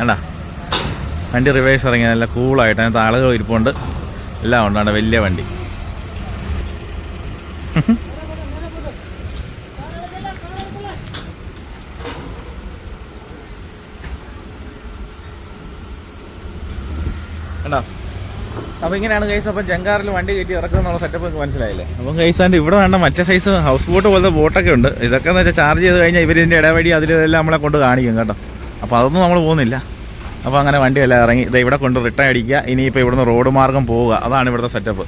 കണ്ട വണ്ടി റിവേഴ്സ് ഇറങ്ങി നല്ല കൂളായിട്ട് അതിനകത്ത് ആളുകൾ ഇരിപ്പുണ്ട്. എല്ലാം ഉണ്ടാണ് വലിയ വണ്ടി. കണ്ടോ? അപ്പോൾ ഇങ്ങനെയാണ് കൈസ് അപ്പം ജങ്കാറിൽ വണ്ടി കയറ്റി ഇറക്കുന്നുള്ള സെറ്റപ്പ് നിങ്ങൾക്ക് മനസ്സിലായില്ലേ? അപ്പം ഗൈസാന്റെ ഇവിടെ വേണ്ട മറ്റേ സൈസ് ഹൗസ് ബോട്ട് പോലത്തെ ബോട്ടൊക്കെ ഉണ്ട്. ഇതൊക്കെ എന്ന് വെച്ചാൽ ചാർജ് ചെയ്ത് കഴിഞ്ഞാൽ ഇവരിതിന്റെ ഇടവഴി അതിലെല്ലാം നമ്മളെ കൊണ്ട് കാണിക്കും കേട്ടോ. അപ്പോൾ അതൊന്നും നമ്മൾ പോകുന്നില്ല. അപ്പോൾ അങ്ങനെ വണ്ടിയെല്ലാം ഇറങ്ങി ഇത് ഇവിടെ കൊണ്ട് റിട്ടേൺ അടിക്കുക ഇനിയിപ്പോൾ ഇവിടുന്ന് റോഡ് മാർഗം പോവുക. അതാണ് ഇവിടുത്തെ സെറ്റപ്പ്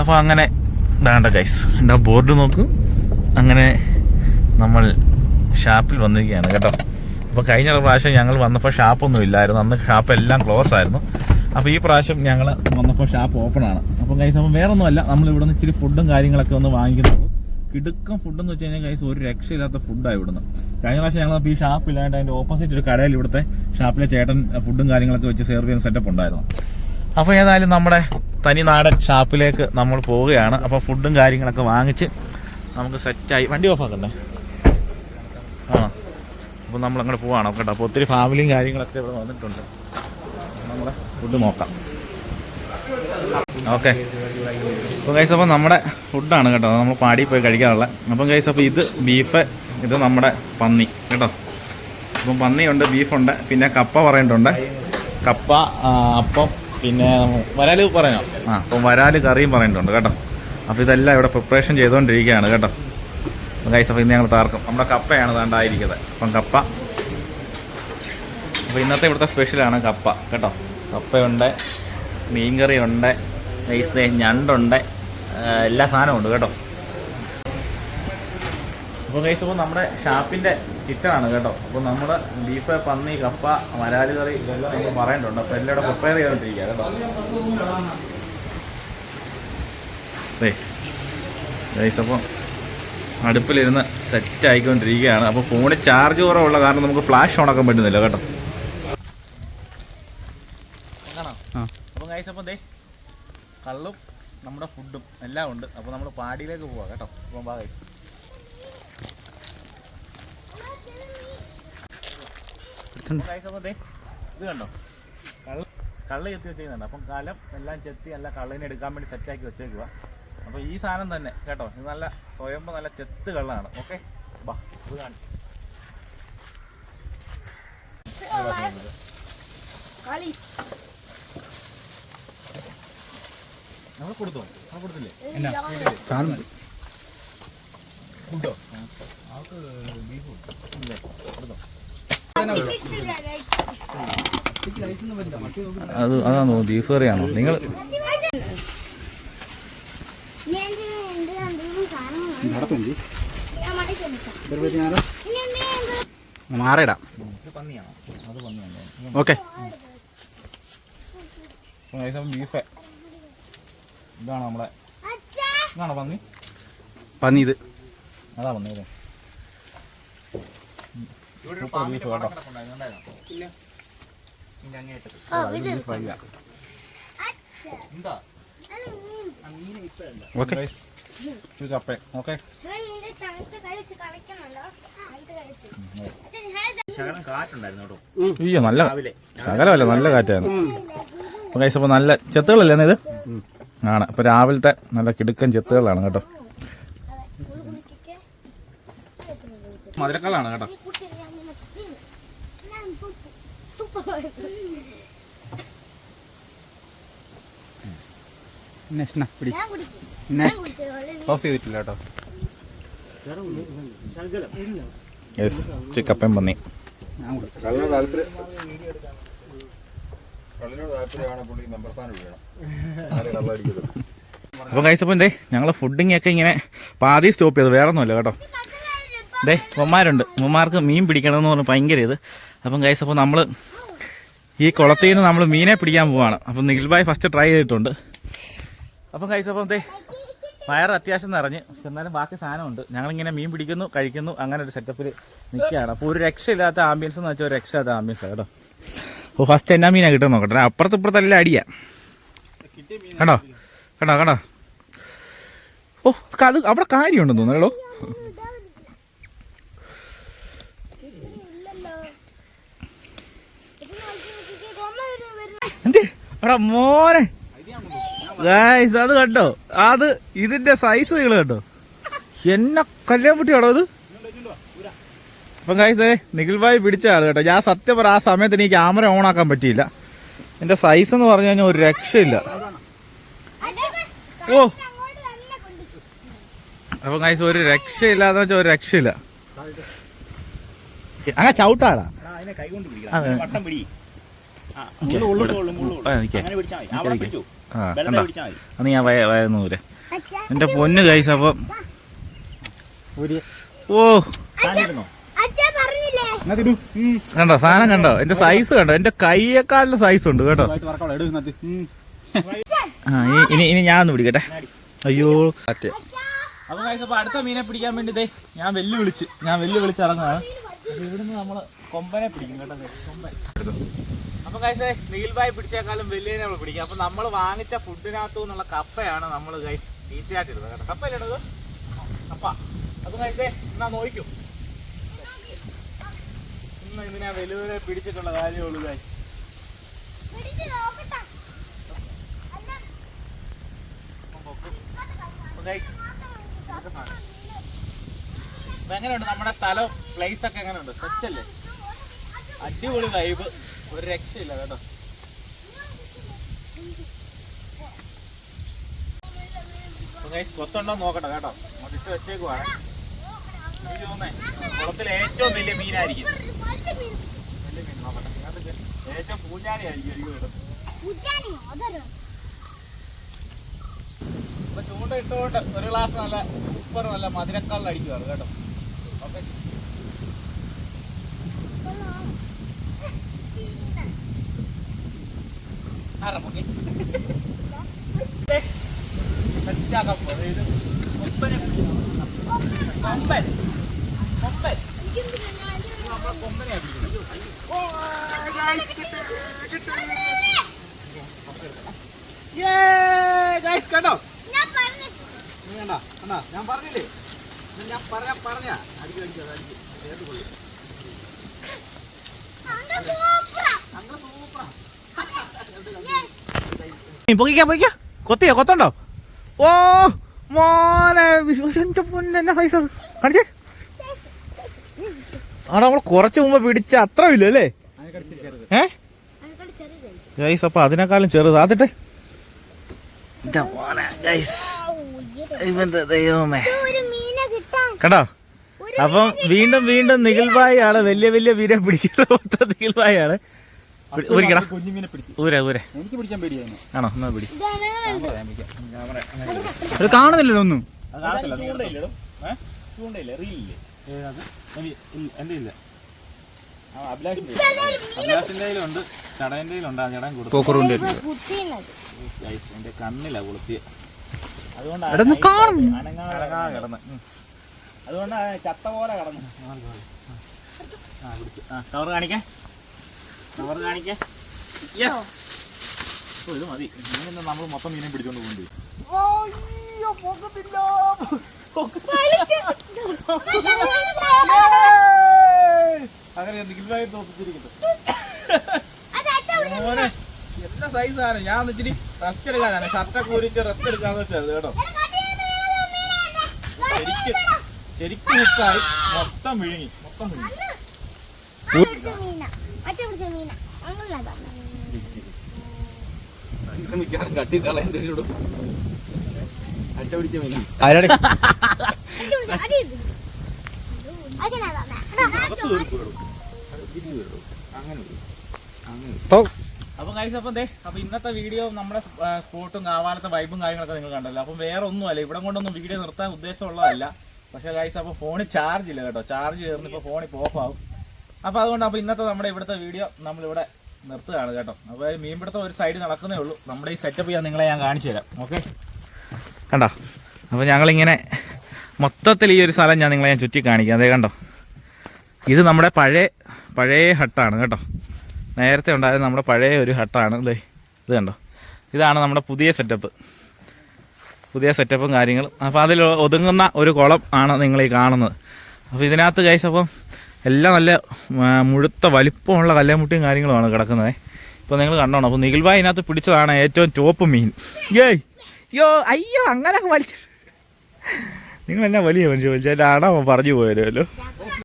അപ്പോൾ അങ്ങനെ വേണ്ട ഗൈസ് എന്റെ ബോർഡ് നോക്കും. അങ്ങനെ നമ്മൾ ഷാപ്പിൽ വന്നിരിക്കുകയാണ് കേട്ടോ. അപ്പോൾ കഴിഞ്ഞ പ്രാവശ്യം ഞങ്ങൾ വന്നപ്പോൾ ഷാപ്പൊന്നും ഇല്ലായിരുന്നു. അന്ന് ഷാപ്പ് എല്ലാം ക്ലോസ് ആയിരുന്നു. അപ്പോൾ ഈ പ്രാവശ്യം ഞങ്ങൾ വന്നപ്പോൾ ഷാപ്പ് ഓപ്പൺ ആണ്. അപ്പോൾ കൈസ് അപ്പം വേറെ ഒന്നുമല്ല നമ്മൾ ഇവിടെ നിന്ന് ഇച്ചിരി ഫുഡും കാര്യങ്ങളൊക്കെ ഒന്ന് വാങ്ങിക്കുന്നുള്ളൂ. കിടുക്കം ഫുഡെന്ന് വെച്ച് കഴിഞ്ഞാൽ കൈസ് ഒരു രക്ഷയില്ലാത്ത ഫുഡാണ് ഇവിടുന്ന്. കഴിഞ്ഞ പ്രാവശ്യം ഞങ്ങൾ ഈ ഷാപ്പ് ഇല്ലാണ്ട് അതിന്റെ ഓപ്പോസിറ്റ് ഒരു കടയിൽ ഇവിടുത്തെ ഷാപ്പിലെ ചേട്ടൻ ഫുഡും കാര്യങ്ങളൊക്കെ വെച്ച് സെർവ് ചെയ്യുന്ന സെറ്റപ്പ് ഉണ്ടായിരുന്നു. അപ്പോൾ ഏതായാലും നമ്മുടെ തനി നാടൻ ഷാപ്പിലേക്ക് നമ്മൾ പോവുകയാണ്. അപ്പോൾ ഫുഡും കാര്യങ്ങളൊക്കെ വാങ്ങിച്ച് നമുക്ക് സെറ്റായി വണ്ടി ഓഫ് ആക്കണ്ടേ? ആ അപ്പോൾ നമ്മൾ അങ്ങോട്ട് പോവാണ്. കേട്ടോ അപ്പോൾ ഒത്തിരി ഫാമിലിയും കാര്യങ്ങളൊക്കെ ഇവിടെ വന്നിട്ടുണ്ട്. നമ്മുടെ ഫുഡ് നോക്കാം. ഓക്കെ. അപ്പോൾ കൈസ് അപ്പോൾ നമ്മുടെ ഫുഡാണ് കേട്ടോ. നമ്മൾ പാടി പോയി കഴിക്കാറുള്ളത് അപ്പം കൈസ് അപ്പോൾ ഇത് ബീഫ് ഇത് നമ്മുടെ പന്നി കേട്ടോ? അപ്പം പന്നിയുണ്ട് ബീഫുണ്ട് പിന്നെ കപ്പ പറയേണ്ടതുണ്ട്. കപ്പ അപ്പം പിന്നെ വരാൽ പറയാം ആ അപ്പം വരാൽ കറിയും പറയേണ്ടതുണ്ട് കേട്ടോ? അപ്പോൾ ഇതെല്ലാം ഇവിടെ പ്രിപ്പറേഷൻ ചെയ്തുകൊണ്ടിരിക്കുകയാണ് കേട്ടോ? ഗൈസ് അപ്പോൾ ഇന്ന് ഞങ്ങൾ താർക്കും നമ്മുടെ കപ്പയാണ് താണ്ടായിരിക്കുന്നത് അപ്പം കപ്പ. അപ്പോൾ ഇന്നത്തെ ഇവിടുത്തെ സ്പെഷ്യലാണ് കപ്പ കേട്ടോ? കപ്പയുണ്ട് മീൻകറിയുണ്ട് ഗൈസ് ഞണ്ടുണ്ട് എല്ലാ സാധനവും ഉണ്ട് കേട്ടോ? അപ്പോൾ ഗൈസ് ഇപ്പോൾ നമ്മുടെ ഷാപ്പിന്റെ കിച്ചണാണ് കേട്ടോ. അപ്പോൾ നമ്മുടെ ബീഫ് പന്നി കപ്പ മരാലി കറി ഇതെല്ലാം നമ്മൾ പറയേണ്ടതുണ്ട് അപ്പോൾ എല്ലാം ഇവിടെ പ്രിപ്പയർ ചെയ്തുകൊണ്ടിരിക്കുക കേട്ടോ. ഗൈസ് അപ്പോൾ അടുപ്പിലിരുന്ന് സെറ്റ് ആയിക്കൊണ്ടിരിക്കുകയാണ്. അപ്പോൾ ഫോണിൽ ചാർജ് കുറവുള്ള കാരണം നമുക്ക് ഫ്ലാഷ് ഓണാക്കാൻ പറ്റുന്നില്ല കേട്ടോ. അപ്പോൾ ഗൈസ് അപ്പോൾ ദേ കള്ളും നമ്മുടെ ഫുഡും എല്ലാം ഉണ്ട്. അപ്പോൾ നമ്മൾ പാടിയിലേക്ക് പോവാം കേട്ടോ. അപ്പോൾ ബാ ഗൈസ് ഗൈസ് അപ്പോൾ ദേ ഇത് കണ്ടോ? കള്ള് കള്ള് ചെത്തി വെച്ചേക്കുന്നുണ്ട്. അപ്പം കലം എല്ലാം ചെത്തി നല്ല കള്ളിനെ എടുക്കാൻ വേണ്ടി സെറ്റാക്കി വെച്ചേക്കുക അപ്പോൾ ഈ സാധനം തന്നെ കേട്ടോ? ഇത് നല്ല സ്വയം നല്ല ചെത്ത് കള്ളാണ്. ഓക്കെ ബാ ഇത് കാണിച്ചു. നമ്മൾ കൊടുത്തോ? നമ്മൾ കൊടുത്തില്ലേ? ഫുഡോ ഇല്ലേ കൊടുത്തോ? അത് അതാണോ ബീഫ് കറിയാണോ? നിങ്ങൾ മാറിയിടാം പന്നിയാണോ അത് പന്നിയാണോ ഓക്കെ. ബീഫ് ഇതാണ് നമ്മളെ ഇതാണോ പന്നി പന്നി ഇത്. അതാ പന്നി എന്താ? ഓക്കെ. ഓക്കെ. ശകലം കാറ്റുണ്ടായിരുന്നു കേട്ടോ. അയ്യോ നല്ല രാവിലെ. ശകലമല്ല? നല്ല കാറ്റായിരുന്നു. അപ്പോൾ കൈസ് അപ്പോൾ നല്ല ചെത്തുകളല്ലേ ഇത്? ആണ്. അപ്പോൾ രാവിലത്തെ നല്ല കിടുക്കൻ ചെത്തുകളാണ് കേട്ടോ. മധുരക്കള്ളാണ് കേട്ടോ നെക്സ്റ്റ് പിടി ഞാൻ കുടിക്കും നെക്സ്റ്റ് കുടിച്ചത് ഓഫ് ചെയ്തിട്ടില്ല കേട്ടോ. യെസ് ചിക്കപ്പൻ പന്നി. അപ്പോൾ കൈസ് അപ്പോൾ എന്തേ? ഞങ്ങളെ ഫുഡിങ് ഒക്കെ ഇങ്ങനെ പാതി സ്റ്റോപ്പ് ചെയ്തു. വേറെ ഒന്നുമില്ല കേട്ടോ. ദേ ഉമ്മമാരുണ്ട്. ഉമ്മമാർക്ക് മീൻ പിടിക്കണമെന്ന് പറഞ്ഞ് ഭയങ്കര ഇത്. അപ്പം കഴിച്ചപ്പോൾ അപ്പോൾ നമ്മൾ ഈ കുളത്തിൽ നിന്ന് നമ്മൾ മീനെ പിടിക്കാൻ പോവാണ്. അപ്പം നിഖിൽ ഭായ് ഫസ്റ്റ് ട്രൈ ചെയ്തിട്ടുണ്ട്. അപ്പം കഴിച്ചപ്പം ദേ വയറ് അത്യാവശ്യം നിറഞ്ഞ്. എന്നാലും ബാക്കി സാധനമുണ്ട്. ഞങ്ങളിങ്ങനെ മീൻ പിടിക്കുന്നു കഴിക്കുന്നു അങ്ങനെ ഒരു സെറ്റപ്പിൽ നിൽക്കുകയാണ്. അപ്പോൾ ഒരു രക്ഷയില്ലാത്ത ആംബിയൻസ് എന്ന് വെച്ചാൽ ഒരു രക്ഷയില്ലാത്ത ആംബിയൻസ് കേട്ടോ. ഓ ഫസ്റ്റ് എന്നാ മീനാണ് കിട്ടുന്നത് നോക്കട്ടെ. അപ്പുറത്ത് ഇപ്പുറത്തെല്ലാം അടിയാ. കണ്ടോ? കണ്ടോ കണ്ടോ? ഓ അത് അവിടെ കാര്യമുണ്ടെന്ന് തോന്നുന്നു തോന്നുന്നല്ലോ എന്തേ എടാ മോനെ. അത് കണ്ടോ? അത് ഇതിന്റെ സൈസ് നിങ്ങൾ കണ്ടോ? എന്നെ കല്യാൺ കുട്ടിയാണോ അത് അപ്പം ഗൈസ് നിഖിൽ ഭായി പിടിച്ച ആൾ കേട്ടോ. ഞാൻ സത്യം പറ ആ സമയത്ത് എനിക്ക് ക്യാമറ ഓൺ ആക്കാൻ പറ്റിയില്ല. എന്റെ സൈസ് എന്ന് പറഞ്ഞു കഴിഞ്ഞാൽ ഒരു രക്ഷയില്ല. ഓ. അപ്പൊ ഗൈസ് ഒരു രക്ഷയില്ല എന്ന് വെച്ചാൽ ഒരു രക്ഷയില്ല. അങ്ങനെ ചവിട്ടാടാ. അതിനെ അന്ന് ഞാൻ എന്റെ പൊന്ന് കൈസ് അപ്പം ഓ. കാണിരുന്നോ അച്ഛാ പറഞ്ഞില്ലേ? ഇതിനകത്ത് ഇടൂ. കണ്ടോ? സാധനം കണ്ടോ? എന്റെ സൈസ് കണ്ടോ? എന്റെ കൈയേക്കാളിന്റെ സൈസ് ഉണ്ട് കേട്ടോ. ആ ഇനി- ഇനി ഞാൻ ഒന്ന് പിടിക്കട്ടെ. അയ്യോ. അപ്പൊ guys, അപ്പൊ അടുത്ത മീനെ പിടിക്കാൻ വേണ്ടി ദേ ഞാൻ വെല്ലു വിളിച്ച് ഞാൻ വെല്ലു വിളിച്ച് ഇറങ്ങുകയാണ് ഇവിടുന്ന് നമ്മൾ കൊമ്പനെ പിടിക്കും കേട്ടോ കൊമ്പൻ. അപ്പൊ ഗൈസ് നീൽ ബായ് പിടിച്ചേക്കാളും വലിയ നമ്മൾ പിടിക്കും. അപ്പൊ നമ്മൾ വാങ്ങിച്ച ഫുഡിനകത്തു നിന്നുള്ള കപ്പയാണ് നമ്മൾ ഗൈസ് തീറ്റയായിട്ടിരുന്നത് കേട്ടോ. കപ്പ ഇല്ലത് കപ്പ. അപ്പൊ ഗൈസേ എന്നാ നോക്കും ഇന്ന് ഇതിനെ വെല്ലുവിളെ പിടിച്ചിട്ടുള്ള കാര്യമുള്ളൂ അപ്പൊ എങ്ങനെയുണ്ട് നമ്മുടെ സ്ഥലം പ്ലേസ് ഒക്കെ എങ്ങനെയുണ്ട്? സെറ്റല്ലേ അടിപൊളി വൈബ് ഒരു രക്ഷയില്ല കേട്ടോ. കൊത്തുണ്ടോ നോക്കട്ടെ കേട്ടോ. ഇട്ട് വെച്ചേക്കുവാണ്. കുളത്തിലെ ഏറ്റവും വലിയ മീനായിരിക്കും. വലിയ മീൻ. ഏറ്റവും പൂഞ്ഞാലി ആയിരിക്കും അപ്പൊ ചൂണ്ട ഇട്ടുകൊണ്ട് ഒരു ഗ്ലാസ് നല്ല സൂപ്പർ നല്ല മധുരക്കാളിൽ അടിക്കുവാണ് കേട്ടോ ഓക്കെ ആറപ്പൊക്കെ സെറ്റാക്കാൻ പോകുന്നത് ഇത് കൊമ്പനെ പിടിക്കണം. കൊമ്പൻ കൊമ്പൻ ഇരിക്കുന്നില്ല, ഞാൻ ഇത് ഇത് നമ്മളെ കൊമ്പനെയാ പിടിക്കുന്നത് ഗൈസ് കണ്ടോ നീ കണ്ട കണ്ട ഞാൻ പറഞ്ഞില്ലേ ഞാൻ പറഞ്ഞ പറഞ്ഞ അടിക്കും അടിക്കും അടിക്കും ഏത് കൊള്ളി അങ്ങ് സൂപ്പറാ. അങ്ങനെ സൂപ്പറാ ഞാൻ നീ പൊക്കിക്കാ പൊക്കിക്കാ കൊത്തിയോ കൊത്തുണ്ടോ ഓ മോനെ എന്റെ പൊന്നെ സൈസ് അത് കാണിച്ചേ ആടാ നമ്മൾ കുറച്ച് മുമ്പ് പിടിച്ച അത്ര ഇല്ല അല്ലേ? ഏ. ഗൈസ് അപ്പൊ അതിനേക്കാളും ചെറുത്. ആദ്യട്ടെ ദൈവമേ. ഒരു മീനെ കിട്ടാൻ. കണ്ടോ? ഒരു അപ്പം വീണ്ടും വീണ്ടും നിഖിൽഭായി ആണ് വലിയ വലിയ വീരെ പിടിക്കുന്ന മൊത്തം നിഖിൽഭായി ആണ് ഊരിക്കടാ കുഞ്ഞുമീനെ പിടിച്ചു ഊരെ ഊരെ എനിക്ക് പിടിക്കാൻ പേടിയായിരുന്നു. ആണോ? എന്നാ പിടി. അത് കാണുന്നില്ലല്ലോ ഒന്നും. ചൂണ്ടയില്ല റീലില്ലേ? എന്റെ ഇല്ല അഭിലാഷിന്റെ ഉണ്ട് ചടയന്റെ ഉണ്ട് ആ ചടയൻ കൊടുത്തു. എന്റെ കണ്ണിലാ കൊളുത്തിയ അതുകൊണ്ട് അതുകൊണ്ട് ചത്ത പോലെ കടന്നു. ആ പിടിച്ചു. ആ കവർ കാണിക്കേ കാണിക്കേ. യെസ് ഓ ഇത് മതി. ഇങ്ങനെ നമ്മൾ മൊത്തം മീനെ പിടിച്ചോണ്ട് പോകണ്ടേ അങ്ങനെ നിഖിൽഭായി തോപ്പിച്ചിരിക്കുന്നു എത്ര സൈസാണ് ഞാൻ ഇച്ചിരി റെസ്റ്റ് എടുക്കാനാണ്. ഷർട്ടൊക്കെ ഊരിച്ച് റെസ്റ്റ് എടുക്കാന്ന് വെച്ചത് കേട്ടോ. ശരിക്കും ശരിക്കും ഹിറ്റായി മൊത്തം വിഴുങ്ങി. മൊത്തം വിഴുങ്ങി. അപ്പൊ ദേ ഇന്നത്തെ വീഡിയോ നമ്മുടെ സ്പോട്ടും കാവാലത്തെ വൈബും കാര്യങ്ങളൊക്കെ നിങ്ങൾ കണ്ടല്ലോ അപ്പം വേറെ ഒന്നുമല്ല ഇവിടെ കൊണ്ടൊന്നും വീഡിയോ നിർത്താൻ ഉദ്ദേശമുള്ളതല്ല പക്ഷെ കഴിച്ച അപ്പോൾ ഫോണിൽ ചാർജ് ഇല്ല കേട്ടോ ചാർജ് കയറുന്ന ഇപ്പോൾ ഫോണിൽ ഓഫ് ആവും അപ്പോൾ അതുകൊണ്ട് അപ്പോൾ ഇന്നത്തെ നമ്മുടെ ഇവിടുത്തെ വീഡിയോ നമ്മളിവിടെ നിർത്തുകയാണ് കേട്ടോ. അപ്പോൾ മീൻപിടുത്തം ഒരു സൈഡ് നടക്കുന്നേ ഉള്ളൂ. നമ്മുടെ ഈ സെറ്റപ്പ് ഞാൻ നിങ്ങളെ ഞാൻ കാണിച്ചു തരാം. ഓക്കെ കണ്ടോ? അപ്പോൾ ഞങ്ങളിങ്ങനെ മൊത്തത്തിൽ ഈ ഒരു സ്ഥലം ഞാൻ നിങ്ങളെ ഞാൻ ചുറ്റി കാണിക്കാം. അതേ കണ്ടോ? ഇത് നമ്മുടെ പഴയ പഴയ ഹട്ടാണ് കേട്ടോ. നേരത്തെ ഉണ്ടായിരുന്ന നമ്മുടെ പഴയ ഒരു ഹട്ടാണ്. അല്ലേ ഇത് കണ്ടോ? ഇതാണ് നമ്മുടെ പുതിയ സെറ്റപ്പ് പുതിയ സെറ്റപ്പും കാര്യങ്ങളും. അപ്പോൾ അതിൽ ഒതുങ്ങുന്ന ഒരു കുളം ആണ് നിങ്ങൾ ഈ കാണുന്നത്. അപ്പോൾ ഇതിനകത്ത് കഴിച്ച് അപ്പം എല്ലാം നല്ല മുഴുത്ത വലിപ്പമുള്ള കല്ലേമുട്ടിയും കാര്യങ്ങളുമാണ് കിടക്കുന്നത്. ഇപ്പോൾ നിങ്ങൾ കണ്ടോണം. അപ്പോൾ നിഖിൽബായ് ഇതിനകത്ത് പിടിച്ചതാണ് ഏറ്റവും ടോപ്പ് മീൻ. ഏയ്! യോ അയ്യോ അങ്ങനെ വലിച്ചു. നിങ്ങൾ എന്നാ വലിയ മനുഷ്യ വലിച്ചു എന്റെ പറഞ്ഞു പോയല്ലോ.